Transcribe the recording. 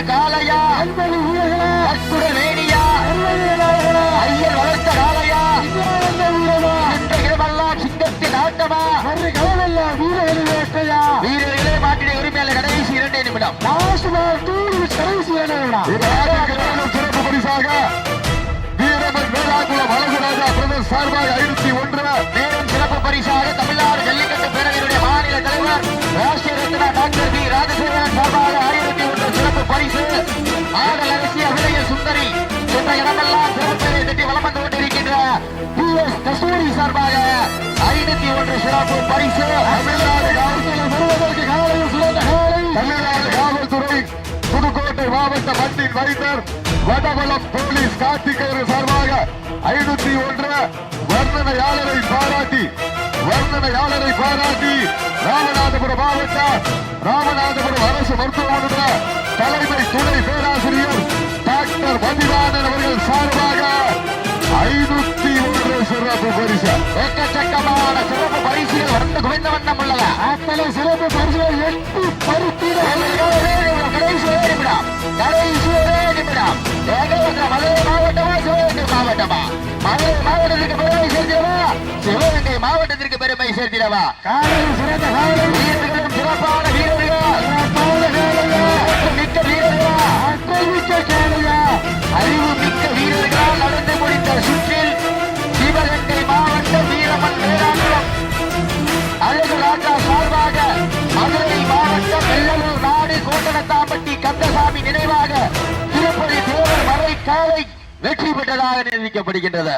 அன்பு அன்பது வீரர்களா அற்புத வளர்த்த இடமெல்லாம் சிங்கத்தின் ஆட்டமா ஒரு வேட்டையா வீரர்களே மாட்டிட உரிமையாளர் கடைசி நிமிடம். கடைசி சிறப்பு பரிசாக. வீரமன் வேளாங்குளம் அழகுராஜா சார்பாக ஐநூத்தி ஒன்று. மேலும் சிறப்பு பரிசாக தமிழ்நாடு ஜல்லிக்கட்டு பேரவையினுடைய மாநில தலைவர் ராஷ்டிரிய ரத்னா டாக்டர் பி. ராஜ என்ற இடமெல்லாம் சிறப்பு வளம் வந்து கொண்டிருக்கின்ற பி எஸ் கஸ்தூரி சார்பாக ஐநூத்தி ஒன்று சிறப்பு பரிசு தமிழ்நாடு காவல்துறை வருவதற்கு காலையில் சிறந்த காலை தமிழ்நாடு காவல்துறை புதுக்கோட்டை மாவட்ட மண்ணின் வைத்தர் வடவளம் போலீஸ் கார்த்திகேயர் சார்பாக ஐநூத்தி ஒன்று வர்ணனையாளரை பாராட்டி வர்ணனையாளரை பாராட்டி ராமநாதபுரம் மாவட்ட ராமநாதபுரம் அரசு மருத்துவமனை தலைமை துணை பேராசிரியர் சிறப்பு பரிசு எக்கச்சக்கமான சிறப்பு பரிசுகள் வந்து குவிந்த வண்ணம் உள்ளது அத்தனை சிறப்பு பரிசுகள் எட்டு பருத்திட கடைசி ஒரே நிமிடம் கடைசி ஒரே நிமிடம் மதுரை மாவட்டமா சிவகங்கை மாவட்டமா மதுரை மாவட்டத்திற்கு பெருமை சேர்த்திடவா சிவகங்கை மாவட்டத்திற்கு பெருமை சேர்த்திடவா காலையில் சிறந்த நினைவாக வெற்றி பெற்றதாக நிரூபிக்கப்படுகின்றது.